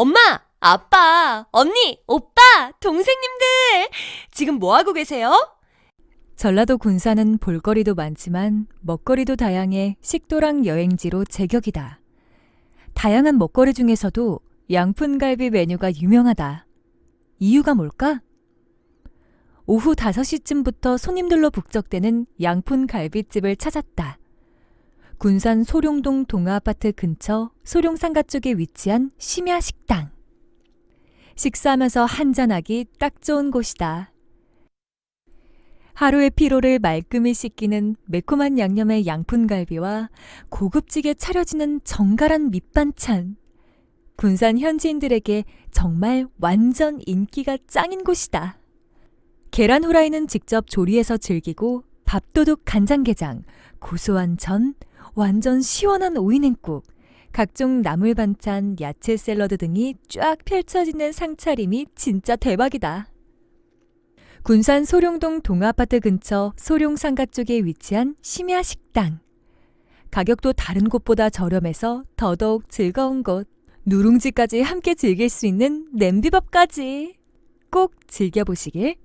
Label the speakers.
Speaker 1: 엄마, 아빠, 언니, 오빠, 동생님들! 지금 뭐 하고 계세요?
Speaker 2: 전라도 군산은 볼거리도 많지만 먹거리도 다양해 식도락 여행지로 제격이다. 다양한 먹거리 중에서도 양푼갈비 메뉴가 유명하다. 이유가 뭘까? 오후 5시쯤부터 손님들로 북적대는 양푼갈비집을 찾았다. 군산 소룡동 동아아파트 근처 소룡상가 쪽에 위치한 심야 식당. 식사하면서 한잔하기 딱 좋은 곳이다. 하루의 피로를 말끔히 씻기는 매콤한 양념의 양푼갈비와 고급지게 차려지는 정갈한 밑반찬. 군산 현지인들에게 정말 완전 인기가 짱인 곳이다. 계란 후라이는 직접 조리해서 즐기고 밥도둑 간장게장, 고소한 전, 완전 시원한 오이냉국, 각종 나물 반찬, 야채 샐러드 등이 쫙 펼쳐지는 상차림이 진짜 대박이다. 군산 소룡동 동아파트 근처 소룡상가 쪽에 위치한 심야 식당. 가격도 다른 곳보다 저렴해서 더더욱 즐거운 곳. 누룽지까지 함께 즐길 수 있는 냄비밥까지. 꼭 즐겨보시길